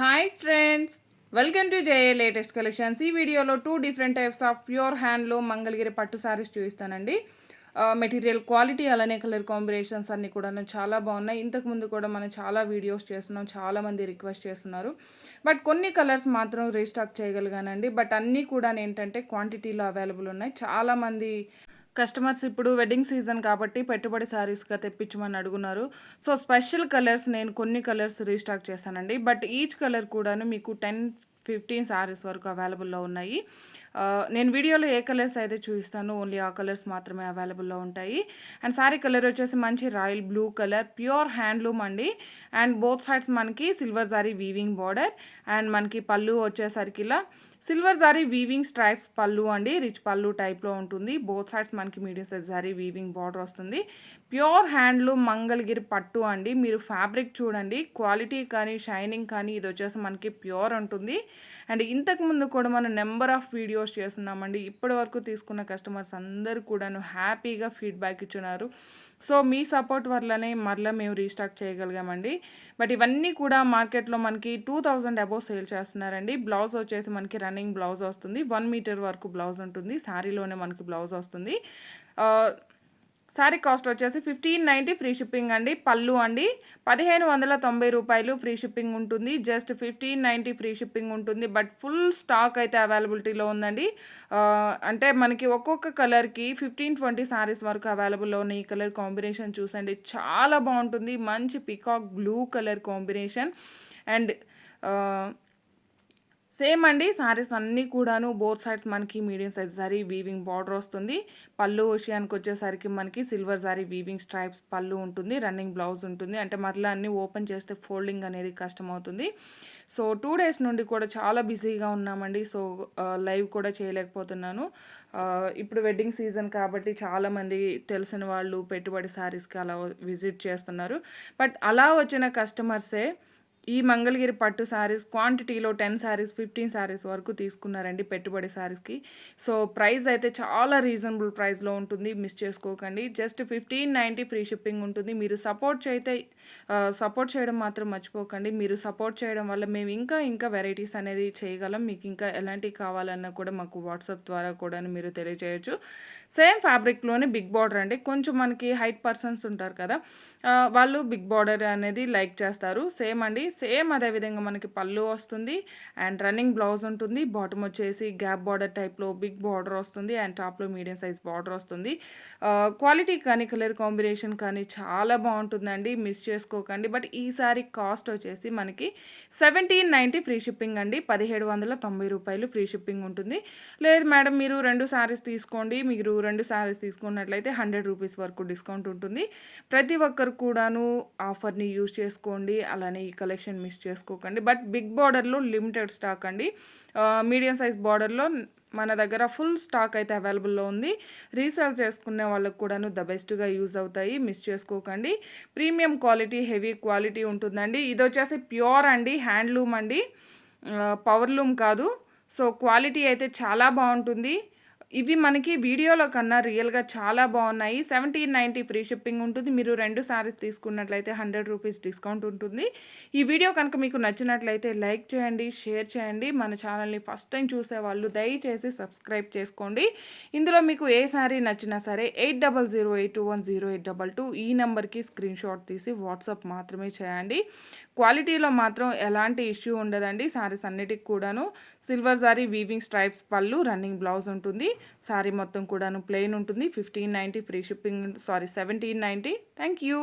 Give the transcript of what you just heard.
Hi friends welcome to JA latest collections ఈ వీడియోలో two different types of pure handloom Mangalagiri పట్టు సారీస్ చూపిస్తానండి. Material quality అలానే colour combinations అన్నీ కూడా చాలా బాగున్నాయి. ఇంతకుముందు కూడా మనం చాలా వీడియోస్ చేస్తున్నాం. చాలామంది రిక్వెస్ట్ చేస్తున్నారు. బట్ కొన్ని కలర్స్ మాత్రం రీస్టాక్ చేయగలిగానండి. బట్ అన్నీ కూడా ఏంటంటే క్వాంటిటీలో అవైలబుల్ ఉన్నాయి. చాలామంది కస్టమర్స్ ఇప్పుడు వెడ్డింగ్ సీజన్ కాబట్టి పెట్టుబడి శారీస్గా తెప్పించమని అడుగున్నారు. సో స్పెషల్ కలర్స్ నేను కొన్ని కలర్స్ రీస్టాక్ చేశానండి. బట్ ఈచ్ కలర్ కూడాను మీకు టెన్ ఫిఫ్టీన్ శారీస్ వరకు అవైలబుల్లో ఉన్నాయి. నేను వీడియోలో ఏ కలర్స్ అయితే చూపిస్తాను ఓన్లీ ఆ కలర్స్ మాత్రమే అవైలబుల్లో ఉంటాయి. అండ్ శారీ కలర్ వచ్చేసి మంచి royal blue colour pure handloom అండి. అండ్ బోత్ సైడ్స్ మనకి silver zari weaving border. And మనకి పళ్ళు వచ్చేసరికి ఇలా సిల్వర్ జారీ వీవింగ్ స్ట్రైప్స్ పళ్ళు అండి రిచ్ పళ్ళు టైప్లో ఉంటుంది. బోత్ సైడ్స్ మనకి medium size zari weaving border వస్తుంది. ప్యూర్ హ్యాండ్లూమ్ మంగళగిరి పట్టు అండి. మీరు ఫ్యాబ్రిక్ చూడండి క్వాలిటీ కానీ షైనింగ్ కానీ ఇది వచ్చేసి మనకి ప్యూర్ ఉంటుంది. అండ్ ఇంతకుముందు కూడా మనం నెంబర్ ఆఫ్ వీడియో వీడియోస్ చేస్తున్నామండి. ఇప్పటి వరకు తీసుకున్న కస్టమర్స్ అందరూ కూడాను హ్యాపీగా ఫీడ్బ్యాక్ ఇచ్చున్నారు. సో మీ సపోర్ట్ వల్లనే మరలా మేము రీస్టాక్ చేయగలిగామండి. బట్ ఇవన్నీ కూడా మార్కెట్లో మనకి టూ థౌజండ్ అబోవ్ సేల్ చేస్తున్నారండి. బ్లౌజ్ వచ్చేసి మనకి రన్నింగ్ బ్లౌజ్ వస్తుంది. వన్ మీటర్ వరకు బ్లౌజ్ ఉంటుంది. శారీలోనే మనకి బ్లౌజ్ వస్తుంది. శారీ కాస్ట్ వచ్చేసి ఫిఫ్టీన్ నైంటీ ఫ్రీ షిప్పింగ్ అండి పళ్ళు అండి. పదిహేను వందల తొంభై రూపాయలు ఫ్రీ షిప్పింగ్ ఉంటుంది just fifteen ninety free shipping ఉంటుంది. బట్ ఫుల్ స్టాక్ అయితే అవైలబిలిటీలో ఉందండి. అంటే మనకి ఒక్కొక్క కలర్కి ఫిఫ్టీన్ ట్వంటీ శారీస్ వరకు అవైలబుల్లో ఉన్నాయి ఈ కలర్ కాంబినేషన్ చూసండి. చాలా బాగుంటుంది మంచి peacock blue colour combination. And same అండి సారీస్ అన్నీ కూడాను బోత్ సైడ్స్ మనకి medium size sari weaving border వస్తుంది. పళ్ళు విషయానికి వచ్చేసరికి మనకి సిల్వర్ సారీ వీవింగ్ స్ట్రైప్స్ పళ్ళు ఉంటుంది రన్నింగ్ బ్లౌజ్ ఉంటుంది. అంటే మరలా అన్నీ ఓపెన్ చేస్తే ఫోల్డింగ్ అనేది కష్టం అవుతుంది సో టూ డేస్ నుండి కూడా చాలా బిజీగా ఉన్నామండి. సో లైవ్ కూడా చేయలేకపోతున్నాను. ఇప్పుడు వెడ్డింగ్ సీజన్ కాబట్టి చాలామంది తెలిసిన వాళ్ళు పెట్టుబడి శారీస్కి అలా విజిట్ చేస్తున్నారు. బట్ అలా వచ్చిన కస్టమర్సే ఈ మంగళగిరి పట్టు శారీస్ క్వాంటిటీలో టెన్ శారీస్ ఫిఫ్టీన్ శారీస్ వరకు తీసుకున్నారండి పెట్టుబడి శారీస్కి. సో ప్రైస్ అయితే చాలా రీజనబుల్ ప్రైస్లో ఉంటుంది. మిస్ చేసుకోకండి. Just fifteen ninety free shipping ఉంటుంది. మీరు సపోర్ట్ చేయితే సపోర్ట్ చేయడం మాత్రం మర్చిపోకండి. మీరు సపోర్ట్ చేయడం వల్ల మేము ఇంకా ఇంకా వెరైటీస్ అనేది చేయగలం. మీకు ఇంకా ఎలాంటివి కావాలన్నా కూడా మాకు వాట్సాప్ ద్వారా కూడా మీరు తెలియజేయచ్చు. సేమ్ ఫ్యాబ్రిక్లోనే బిగ్ బార్డర్ అండి. కొంచెం మనకి హైట్ పర్సన్స్ ఉంటారు కదా వాళ్ళు బిగ్ బార్డర్ అనేది లైక్ చేస్తారు. సేమ్ అండి సేమ్ అదేవిధంగా మనకి పళ్ళు వస్తుంది అండ్ రన్నింగ్ బ్లౌజ్ ఉంటుంది. బాటమ్ వచ్చేసి గ్యాప్ బార్డర్ టైప్లో బిగ్ బార్డర్ వస్తుంది అండ్ టాప్లో మీడియం సైజ్ బార్డర్ వస్తుంది. క్వాలిటీ కానీ కలర్ కాంబినేషన్ కానీ చాలా బాగుంటుందండి. మిస్ చేసుకోకండి. బట్ ఈసారి కాస్ట్ వచ్చేసి మనకి సెవెంటీన్ నైంటీ ఫ్రీ షిప్పింగ్ అండి. పదిహేడు వందల తొంభై రూపాయలు ఫ్రీ షిప్పింగ్ ఉంటుంది. లేదు మేడం మీరు రెండు శారీస్ తీసుకోండి. మీరు రెండు శారీస్ తీసుకున్నట్లయితే హండ్రెడ్ రూపీస్ వరకు డిస్కౌంట్ ఉంటుంది. ప్రతి ఒక్కరు కూడాను ఆఫర్ని యూజ్ చేసుకోండి. అలానే ఈ కలెక్షన్ కలెక్షన్ మిస్ చేసుకోకండి. బట్ బిగ్ బార్డర్లో లిమిటెడ్ స్టాక్ అండి. మీడియం సైజ్ బార్డర్లో మన దగ్గర ఫుల్ స్టాక్ అయితే అవైలబుల్లో ఉంది. రీసేల్ చేసుకునే వాళ్ళకు కూడాను ద బెస్ట్గా యూజ్ అవుతాయి. మిస్ చేసుకోకండి. ప్రీమియం క్వాలిటీ హెవీ క్వాలిటీ ఉంటుందండి. ఇది వచ్చేసి ప్యూర్ అండి హ్యాండ్లూమ్ అండి. పవర్లూమ్ కాదు. సో క్వాలిటీ అయితే చాలా బాగుంటుంది. ఇవి మనకి వీడియోలో కన్నా రియల్గా చాలా బాగున్నాయి. సెవెంటీన్ నైంటీ ఫ్రీ షిప్పింగ్ ఉంటుంది. మీరు రెండు శారీస్ తీసుకున్నట్లయితే హండ్రెడ్ రూపీస్ డిస్కౌంట్ ఉంటుంది. ఈ వీడియో కనుక మీకు నచ్చినట్లయితే లైక్ చేయండి షేర్ చేయండి. మన ఛానల్ని ఫస్ట్ టైం చూసే వాళ్ళు దయచేసి సబ్స్క్రైబ్ చేసుకోండి. ఇందులో మీకు ఏ శారీ నచ్చినా సరే eight double zero eight two one zero eight double two ఈ నెంబర్కి స్క్రీన్ షాట్ తీసి వాట్సాప్ మాత్రమే చేయండి. క్వాలిటీలో మాత్రం ఎలాంటి ఇష్యూ ఉండదండి. శారీస్ అన్నిటికి కూడాను. సిల్వర్ జారీ వీవింగ్ స్ట్రైప్స్ పళ్ళు రన్నింగ్ బ్లౌజ్ ఉంటుంది. శారీ మొత్తం కూడాను ప్లెయిన్ ఉంటుంది. Fifteen ninety free shipping sorry seventeen ninety. Thank you